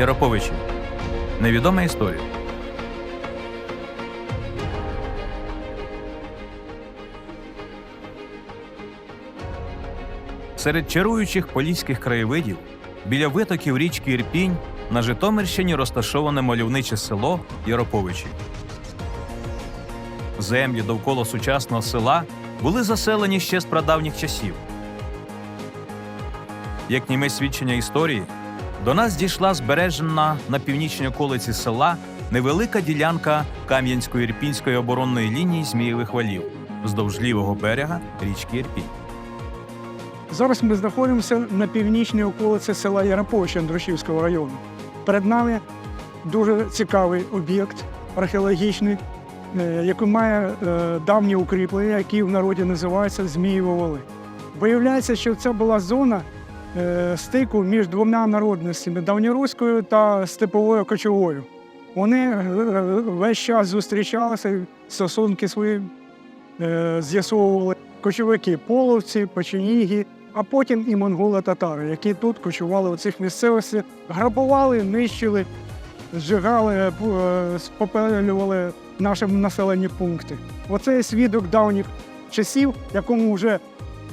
Яроповичі. Невідома історія. Серед чаруючих поліських краєвидів біля витоків річки Ірпінь на Житомирщині розташоване мальовниче село Яроповичі. Землі довкола сучасного села були заселені ще з прадавніх часів. Як німе свідчення історії, до нас дійшла збережена на північній околиці села невелика ділянка Кам'янської ірпінської оборонної лінії Змієвих валів вздовж лівого берега річки Ірпінь. Зараз ми знаходимося на північній околиці села Яроповича Андрушівського району. Перед нами дуже цікавий об'єкт археологічний, е, який має е, давні укріплення, які в народі називаються Змієві вали. Виявляється, що це була зона стику між двома народностями давньоруською та степовою кочовою. Вони е, весь час зустрічалися, стосунки свої е, з'ясовували кочовики половці, печеніги, а потім і монголи-татари, які тут кочували у цих місцевостях, грабували, нищили, зжигали, е, е, спопелювали наші населені пункти. Оце свідок давніх часів, якому вже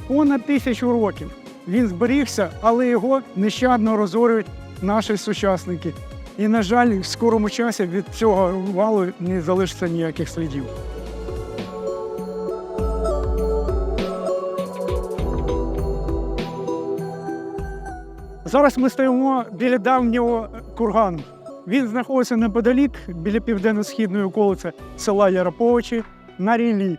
понад тисячу років. Він зберігся, але його нещадно розорюють наші сучасники. І, на жаль, в скорому часі від цього валу не залишиться ніяких слідів. Зараз ми стоїмо біля давнього кургану. Він знаходиться неподалік біля південно-східної околиці села Яроповичі на ріллі.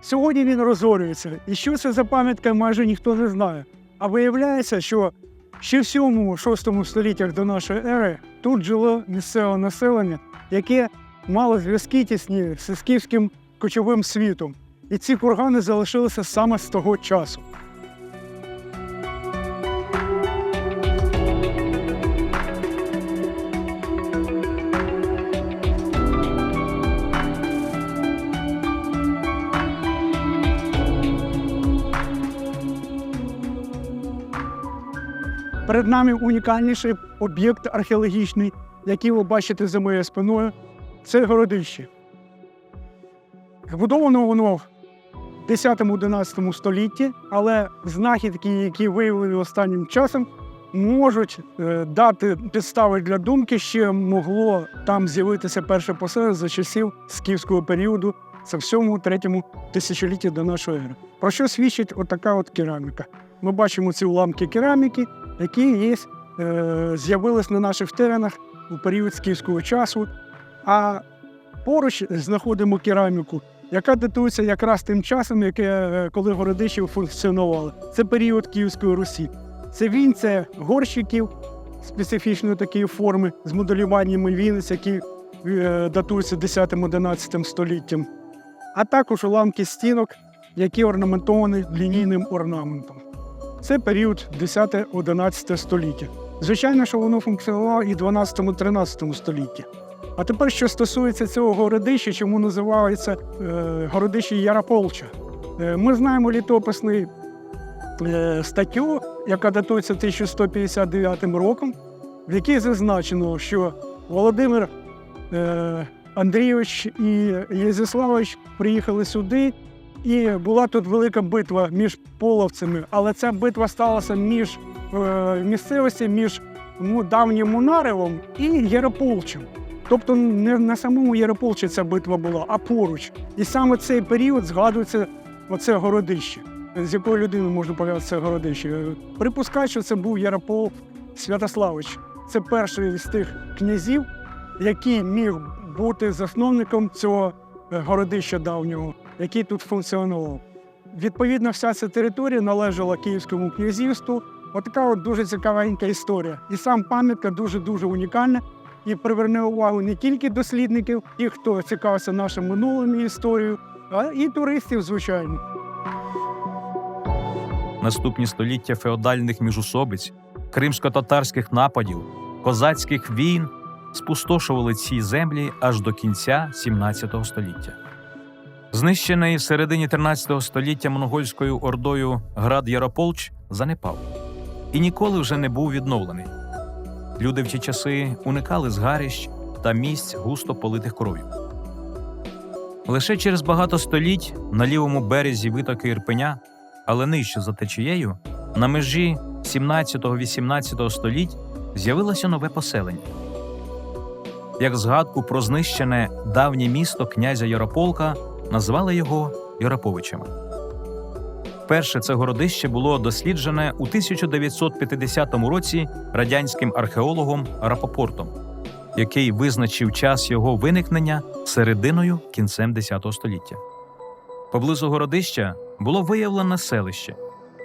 Сьогодні він розорюється. І що це за пам'ятка, майже ніхто не знає. А виявляється, що ще в 7-6 століттях до нашої ери тут жило місцеве населення, яке мало зв'язки тісні з скіфським кочовим світом. І ці кургани залишилися саме з того часу. Перед нами унікальніший об'єкт археологічний, який ви бачите за моєю спиною. Це городище. Збудовано воно в 10-11 столітті, але знахідки, які виявлені останнім часом, можуть е, дати підстави для думки, що могло там з'явитися перше поселення за часів скіфського періоду, це в 7-3 тисячолітті до нашої ери. Про що свідчить отака от кераміка? Ми бачимо ці уламки кераміки, які є, е, з'явились на наших теренах у період скіфського часу. А поруч знаходимо кераміку, яка датується якраз тим часом, яке, е, коли городищі функціонували. Це період Київської Русі. Це вінця горщиків специфічної такої форми з моделюваннями вінець, які е, датуються 10-11 століттям, а також уламки стінок, які орнаментовані лінійним орнаментом. Це період 10-11 століття. Звичайно, що воно функціонувало і в 12-13 столітті. А тепер, що стосується цього городища, чому називається е, городище Ярополча. Е, ми знаємо літописний е, статтю, яка датується 1159 роком, в якій зазначено, що Володимир е, Андрійович і Єзіславович приїхали сюди, і була тут велика битва між половцями, але ця битва сталася між е, місцевості між давнім Мунаревом і Ярополчем. Тобто не на самому Ярополчі ця битва була, а поруч. І саме цей період згадується оце городище. З якою людиною можна пов'язати це городище? Припускаю, що це був Яропол Святославич. Це перший з тих князів, який міг бути засновником цього городища давнього, який тут функціонував. Відповідно, вся ця територія належала Київському князівству. Отака от дуже цікавенька історія. І сам пам'ятка дуже-дуже унікальна і приверне увагу не тільки дослідників, тих, хто цікавився нашим минулим і історією, а і туристів, звичайно. Наступні століття феодальних міжусобиць, кримсько-татарських нападів, козацьких війн спустошували ці землі аж до кінця 17 століття. Знищений в середині 13 століття монгольською ордою град Ярополч занепав і ніколи вже не був відновлений. Люди в ті часи уникали згарищ та місць густо политих кров'ю. Лише через багато століть на лівому березі витоки Ірпеня, але нижче за течією, на межі 17-18 століть з'явилося нове поселення. Як згадку про знищене давнє місто князя Ярополка назвали його Яроповичами. Перше це городище було досліджене у 1950 році радянським археологом Рапопортом, який визначив час його виникнення серединою кінцем X століття. Поблизу городища було виявлено селище,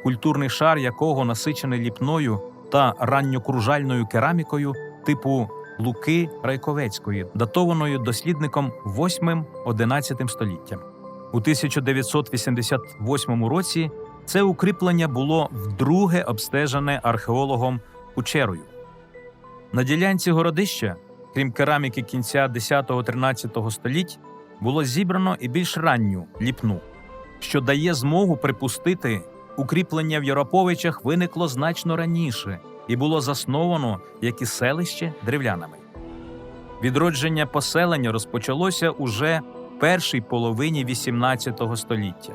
культурний шар якого насичений ліпною та ранньокружальною керамікою типу Луки Райковецької, датованою дослідником 8-11 століттям. У 1988 році це укріплення було вдруге обстежене археологом Кучерою. На ділянці городища, крім кераміки кінця 10-13 століть, було зібрано і більш ранню ліпну, що дає змогу припустити, укріплення в Яроповичах виникло значно раніше і було засновано, як і селище, древлянами. Відродження поселення розпочалося уже в першій половині XVIII століття.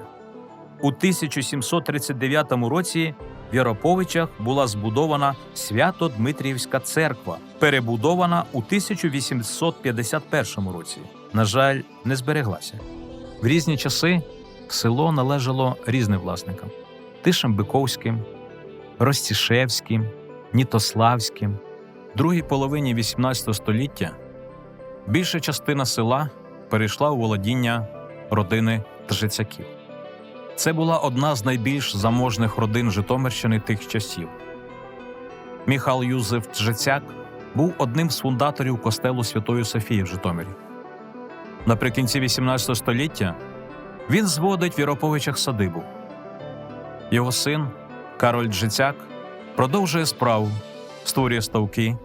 У 1739 році в Яроповичах була збудована Свято-Дмитріївська церква, перебудована у 1851 році. На жаль, не збереглася. В різні часи село належало різним власникам: Тишем Биковським, Ростішевським, Нітославським. В другій половині XVIII століття більша частина села перейшла у володіння родини Тжицяків. Це була одна з найбільш заможних родин Житомирщини тих часів. Міхал Юзеф Тжицяк був одним з фундаторів костелу Святої Софії в Житомирі. Наприкінці XVIII століття він зводить в Яроповичах садибу. Його син Кароль Джицяк продовжує справу, створює ставки,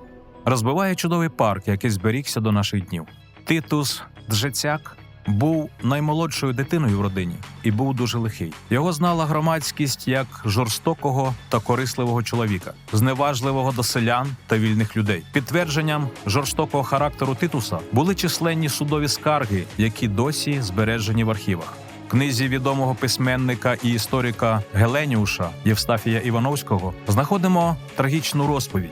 розбиває чудовий парк, який зберігся до наших днів. Титус Джицяк був наймолодшою дитиною в родині і був дуже лихий. Його знала громадськість як жорстокого та корисливого чоловіка, зневажливого до селян та вільних людей. Підтвердженням жорстокого характеру Титуса були численні судові скарги, які досі збережені в архівах. Книзі відомого письменника і історика Геленіуша Євстафія Івановського знаходимо трагічну розповідь.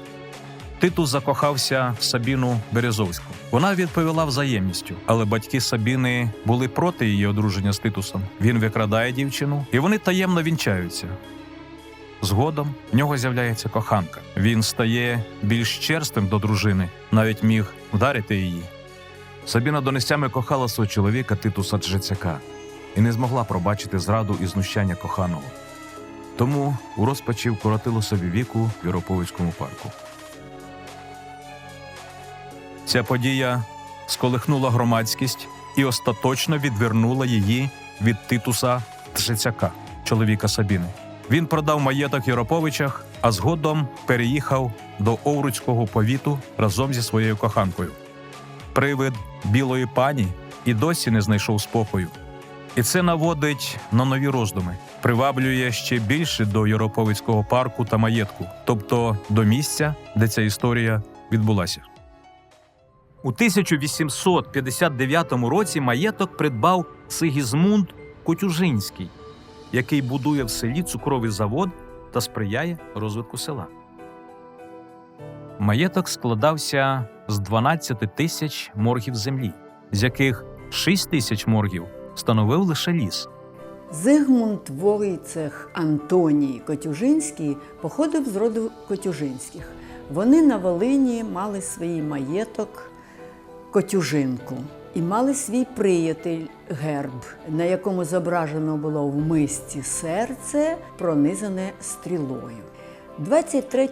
Титус закохався в Сабіну Березовську. Вона відповіла взаємністю, але батьки Сабіни були проти її одруження з Титусом. Він викрадає дівчину, і вони таємно вінчаються. Згодом в нього з'являється коханка. Він стає більш черствим до дружини, навіть міг вдарити її. Сабіна донестями кохала свого чоловіка Титуса Джецяка і не змогла пробачити зраду і знущання коханого. Тому у розпачі вкоротило собі віку в Яроповицькому парку. Ця подія сколихнула громадськість і остаточно відвернула її від Титуса Тжицяка, чоловіка Сабіни. Він продав маєток Яроповичах, а згодом переїхав до Овруцького повіту разом зі своєю коханкою. Привид білої пані і досі не знайшов спокою. І це наводить на нові роздуми, приваблює ще більше до Яроповицького парку та маєтку, тобто до місця, де ця історія відбулася. У 1859 році маєток придбав Сигізмунд Котюжинський, який будує в селі цукровий завод та сприяє розвитку села. Маєток складався з 12 тисяч моргів землі, з яких 6 тисяч моргів становив лише ліс. Зигмунд Войцех Антоній Котюжинський походив з роду Котюжинських. Вони на Волині мали свій маєток Котюжинку і мали свій приятель герб, на якому зображено було в мисті серце, пронизане стрілою. 23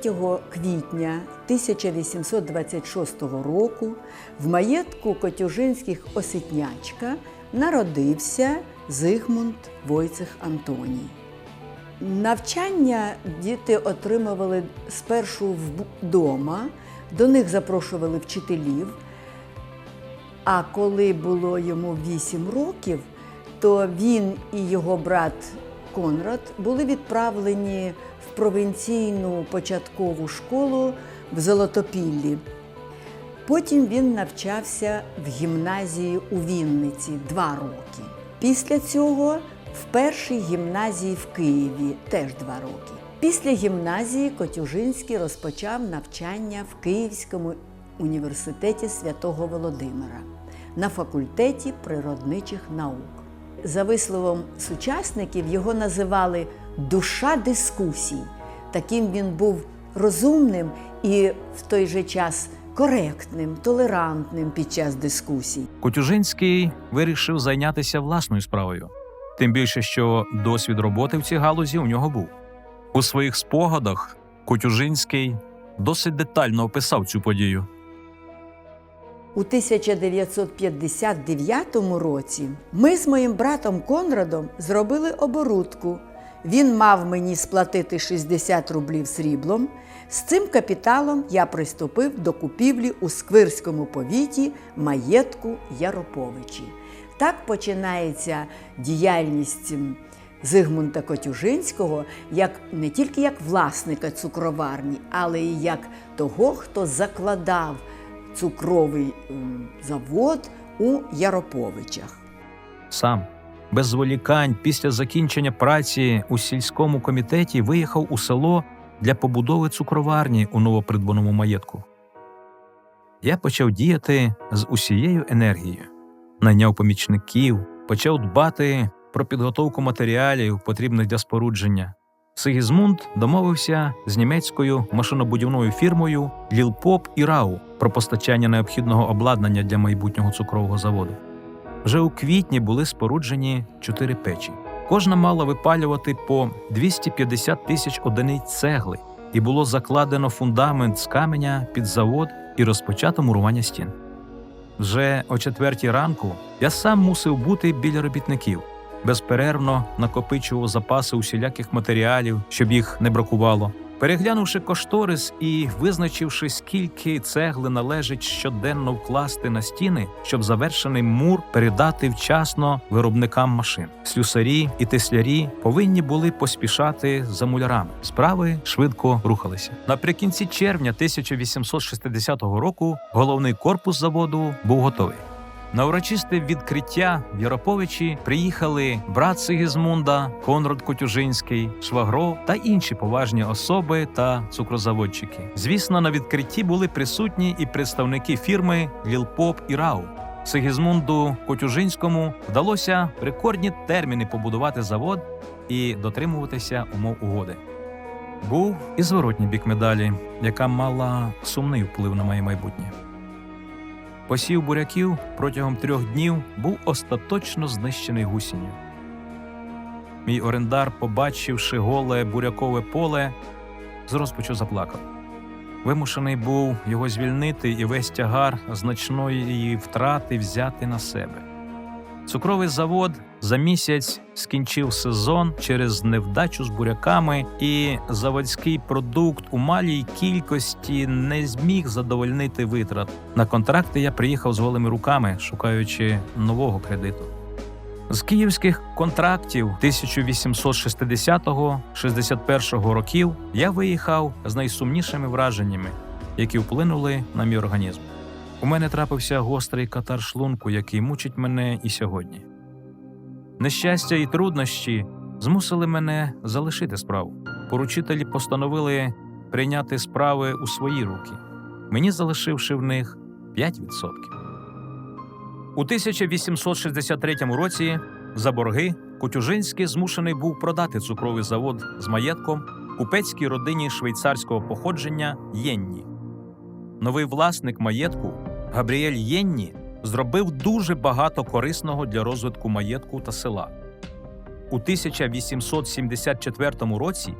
квітня 1826 року в маєтку Котюжинських Осетнячка народився Зигмунд Войцех Антоній. Навчання діти отримували спершу вдома, до них запрошували вчителів. А коли було йому 8 років, то він і його брат Конрад були відправлені в провінційну початкову школу в Золотопіллі. Потім він навчався в гімназії у Вінниці два роки. Після цього в першій гімназії в Києві теж два роки. Після гімназії Котюжинський розпочав навчання в Київському університеті святого Володимира на факультеті природничих наук. За висловом сучасників його називали душа дискусій. Таким він був розумним і в той же час коректним, толерантним під час дискусій. Котюжинський вирішив зайнятися власною справою, тим більше, що досвід роботи в цій галузі у нього був. У своїх спогадах Котюжинський досить детально описав цю подію. У 1959 році ми з моїм братом Конрадом зробили оборудку. Він мав мені сплатити 60 рублів сріблом. З цим капіталом я приступив до купівлі у Сквирському повіті маєтку Яроповичі. Так починається діяльність Зигмунта Котюжинського як не тільки як власника цукроварні, але й як того, хто закладав цукровий завод у Яроповичах. Сам без зволікань після закінчення праці у сільському комітеті виїхав у село для побудови цукроварні у новопридбаному маєтку. Я почав діяти з усією енергією, найняв помічників, почав дбати про підготовку матеріалів, потрібних для спорудження. Сигізмунд домовився з німецькою машинобудівною фірмою Лілпоп і Рау про постачання необхідного обладнання для майбутнього цукрового заводу. Вже у квітні були споруджені чотири печі. Кожна мала випалювати по 250 тисяч одиниць цегли, і було закладено фундамент з каменя під завод і розпочато мурування стін. Вже о четвертій ранку я сам мусив бути біля робітників, безперервно накопичував запаси усіляких матеріалів, щоб їх не бракувало. Переглянувши кошторис і визначивши, скільки цегли належить щоденно вкласти на стіни, щоб завершений мур передати вчасно виробникам машин. Слюсарі і теслярі повинні були поспішати за мулярами. Справи швидко рухалися. Наприкінці червня 1860 року головний корпус заводу був готовий. На урочисте відкриття в Яроповичі приїхали брат Сигізмунда, Конрад Котюжинський, Швагро та інші поважні особи та цукрозаводчики. Звісно, на відкритті були присутні і представники фірми Лілпоп і Рау. Сигізмунду Котюжинському вдалося в рекордні терміни побудувати завод і дотримуватися умов угоди. Був і зворотній бік медалі, яка мала сумний вплив на моє майбутнє. Посів буряків протягом трьох днів був остаточно знищений гусінню. Мій орендар, побачивши голе бурякове поле, з розпачу заплакав. Вимушений був його звільнити і весь тягар значної її втрати взяти на себе. Цукровий завод за місяць скінчив сезон через невдачу з буряками, і заводський продукт у малій кількості не зміг задовольнити витрат. На контракти я приїхав з голими руками, шукаючи нового кредиту. З київських контрактів 1860-61 років я виїхав з найсумнішими враженнями, які вплинули на мій організм. У мене трапився гострий катар шлунку, який мучить мене і сьогодні. Нещастя і труднощі змусили мене залишити справу. Поручителі постановили прийняти справи у свої руки, мені залишивши в них 5%. У 1863 році за борги Котюжинський змушений був продати цукровий завод з маєтком купецькій родині швейцарського походження Єнні. Новий власник маєтку Габріель Єнні зробив дуже багато корисного для розвитку маєтку та села. У 1874 році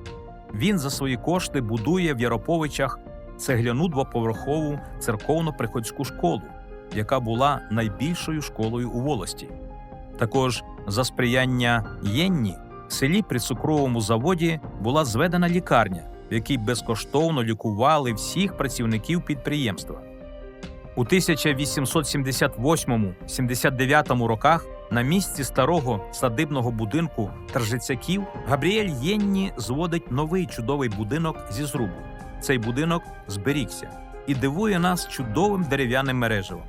він за свої кошти будує в Яроповичах цегляну двоповерхову церковно-приходську школу, яка була найбільшою школою у волості. Також за сприяння Єнні в селі при цукровому заводі була зведена лікарня, в якій безкоштовно лікували всіх працівників підприємства. У 1878-79 роках на місці старого садибного будинку Тржицяків Габріель Єнні зводить новий чудовий будинок зі зрубу. цей будинок зберігся і дивує нас чудовим дерев'яним мереживом.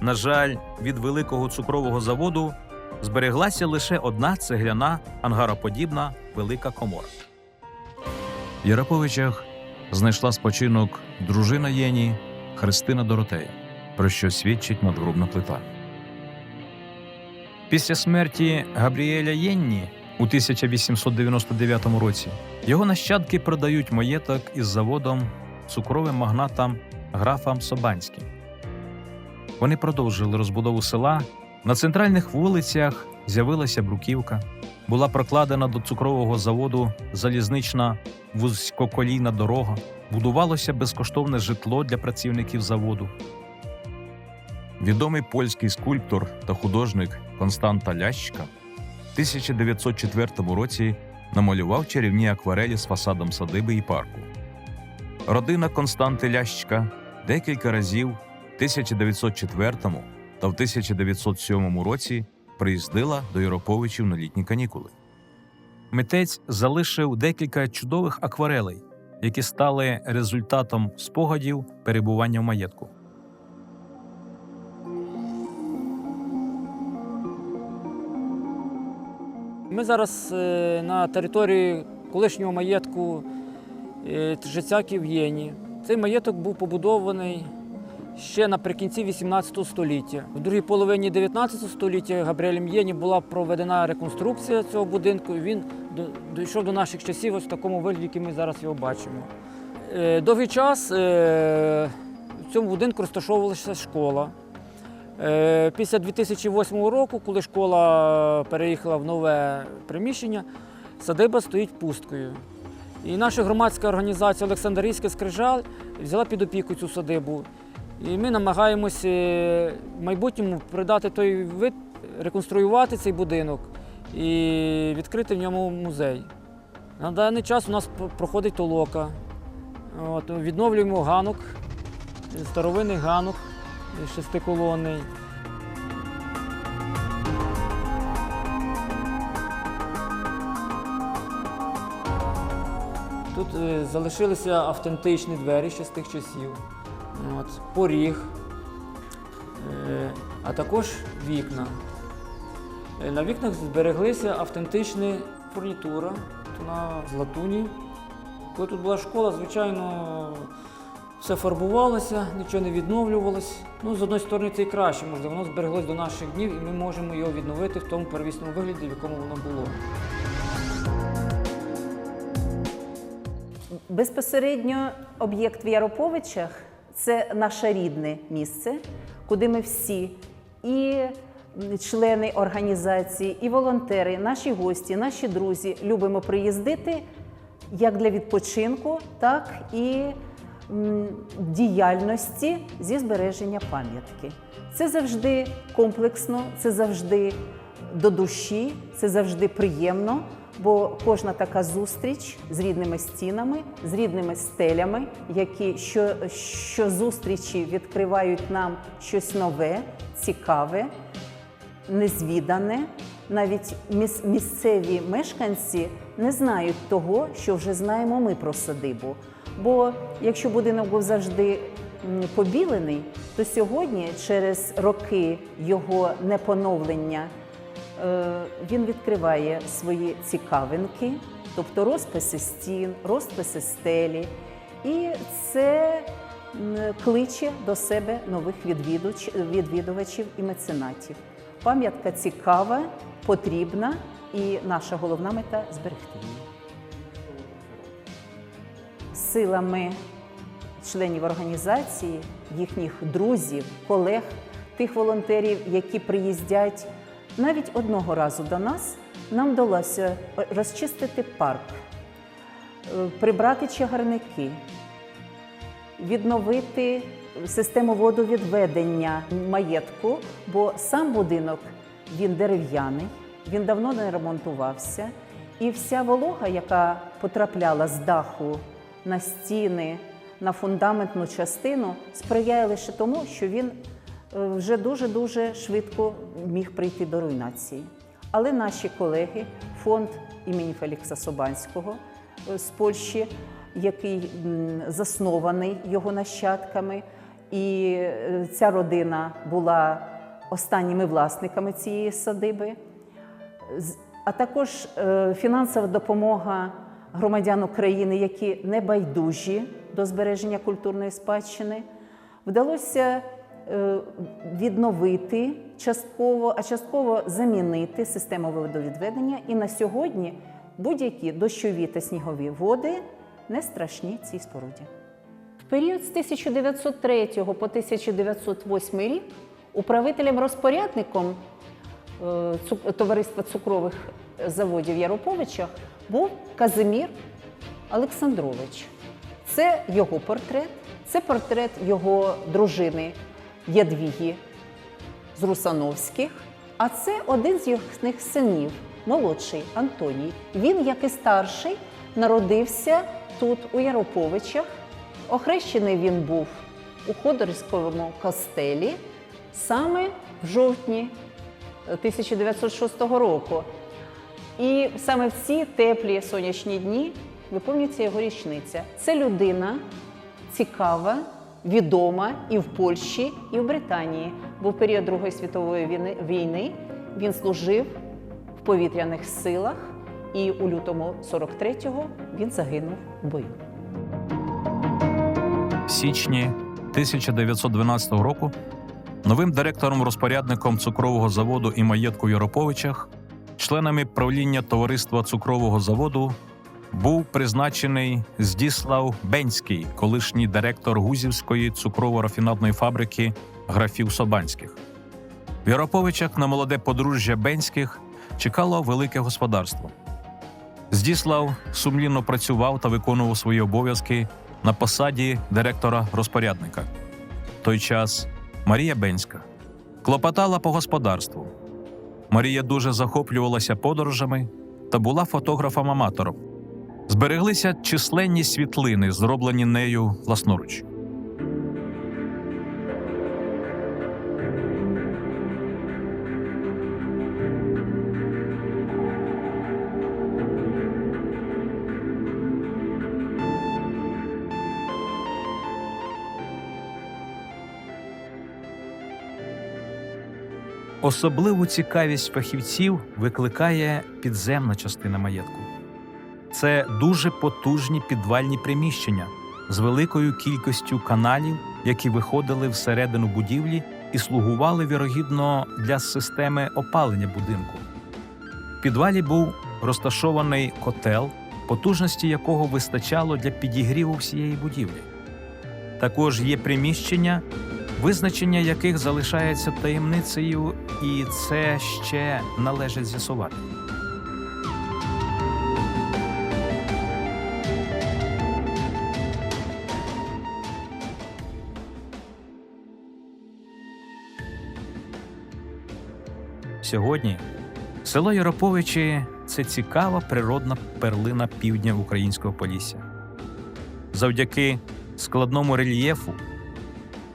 На жаль, від великого цукрового заводу збереглася лише одна цегляна ангароподібна велика комора. В Яроповичах знайшла спочинок дружина Єні Христина Доротея, про що свідчить надгробна плита. Після смерті Габріеля Єнні у 1899 році його нащадки продають маєток із заводом цукровим магнатам графам Собанським. Вони продовжили розбудову села. На центральних вулицях з'явилася бруківка, була прокладена до цукрового заводу залізнична вузькоколійна дорога, будувалося безкоштовне житло для працівників заводу. Відомий польський скульптор та художник Константа Лящка в 1904 році намалював чарівні акварелі з фасадом садиби і парку. Родина Константи Лящка декілька разів в 1904 та в 1907 році приїздила до Яроповичів на літні канікули. Митець залишив декілька чудових акварелей, які стали результатом спогадів перебування в маєтку. Ми зараз е, на території колишнього маєтку е, Єні. Цей маєток був побудований ще наприкінці 18 століття. В другій половині 19 століття Габріелем Єні була проведена реконструкція цього будинку. Він дійшов до наших часів ось в такому вигляді, який ми зараз його бачимо. Е, Довгий час е, в цьому будинку розташовувалася школа. Е, Після 2008 року, коли школа переїхала в нове приміщення, садиба стоїть пусткою. І наша громадська організація Олександрійська Скрижаль взяла під опіку цю садибу. І ми намагаємося в майбутньому придати той вид, реконструювати цей будинок і відкрити в ньому музей. На даний час у нас проходить толока. От, відновлюємо ганок, старовинний ганок шестиколонний. Тут е, залишилися автентичні двері ще з тих часів. От, поріг, е, а також вікна. Е, На вікнах збереглися автентична фурнітура на з латуні. Коли тут була школа, звичайно, все фарбувалося, нічого не відновлювалось. Ну, з одної сторони, це і краще, можливо, воно збереглось до наших днів, і ми можемо його відновити в тому первісному вигляді, в якому воно було. Безпосередньо об'єкт в Яроповичах це наше рідне місце, куди ми всі, і члени організації, і волонтери, наші гості, наші друзі любимо приїздити як для відпочинку, так і діяльності зі збереження пам'ятки. Це завжди комплексно, це завжди до душі, це завжди приємно, бо кожна така зустріч з рідними стінами, з рідними стелями, які що, що зустрічі відкривають нам щось нове, цікаве, незвідане. Навіть міс- місцеві мешканці не знають того, що вже знаємо ми про садибу. Бо якщо будинок був завжди побілений, то сьогодні, через роки його непоновлення, е, він відкриває свої цікавинки, тобто розписи стін, розписи стелі. І це кличе до себе нових відвідувачів і меценатів. Пам'ятка цікава, потрібна, і наша головна мета зберегти її. Силами членів організації, їхніх друзів, колег, тих волонтерів, які приїздять навіть одного разу до нас, нам вдалося розчистити парк, е, прибрати чагарники, відновити систему водовідведення маєтку, бо сам будинок він дерев'яний, він давно не ремонтувався, і вся волога, яка потрапляла з даху на стіни, на фундаментну частину, сприяє лише тому, що він е, вже дуже дуже швидко міг прийти до руйнації. Але наші колеги, фонд імені Фелікса Собанського е, з Польщі, який заснований його нащадками. І е, ця родина була останніми власниками цієї садиби. А також е, фінансова допомога громадян України, які не байдужі до збереження культурної спадщини, вдалося е, відновити частково, а частково замінити систему водовідведення. І на сьогодні будь-які дощові та снігові води не страшні цій споруді. Період з 1903 по 1908 рік управителем-розпорядником е, товариства цукрових заводів Яроповича був Казимір Олександрович. Це його портрет, це портрет його дружини Ядвіги з Русановських, а це один з їхніх синів, молодший Антоній. Він, як і старший, народився тут, у Яроповичах. Охрещений він був у Ходорському костелі саме в жовтні 1906 року. І саме в ці теплі сонячні дні виповнюється його річниця. Це людина цікава, відома і в Польщі, і в Британії. Бо в період Другої світової війни він служив в повітряних силах, і у лютому 43-го він загинув в бою. Січні 1912 року новим директором-розпорядником цукрового заводу і маєтку Яроповичах, членами правління товариства цукрового заводу був призначений Здіслав Бенський, колишній директор Гузівської цукрово-рафінадної фабрики графів Собанських. В Яроповичах на молоде подружжя Бенських чекало велике господарство. Здіслав сумлінно працював та виконував свої обов'язки на посаді директора-розпорядника. Той час Марія Бенська клопотала по господарству. Марія дуже захоплювалася подорожами та була фотографом-аматором. Збереглися численні світлини, зроблені нею власноруч. Особливу цікавість фахівців викликає підземна частина маєтку. Це дуже потужні підвальні приміщення з великою кількістю каналів, які виходили всередину будівлі і слугували вірогідно для системи опалення будинку. В підвалі був розташований котел, потужності якого вистачало для підігріву всієї будівлі. Також є приміщення, визначення яких залишається таємницею, і це ще належить з'ясувати. Сьогодні село Яроповичі це цікава природна перлина півдня українського Полісся. Завдяки складному рельєфу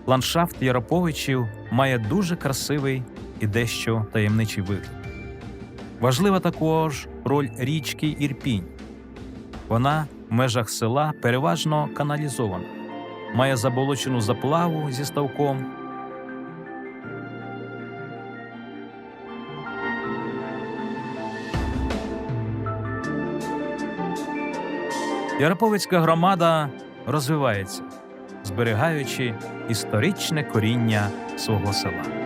ландшафт Яроповичів має дуже красивий і дещо таємничий вигляд. Важлива також роль річки Ірпінь. Вона в межах села переважно каналізована, має заболочену заплаву зі ставком. Яроповицька громада розвивається, зберігаючи історичне коріння свого села.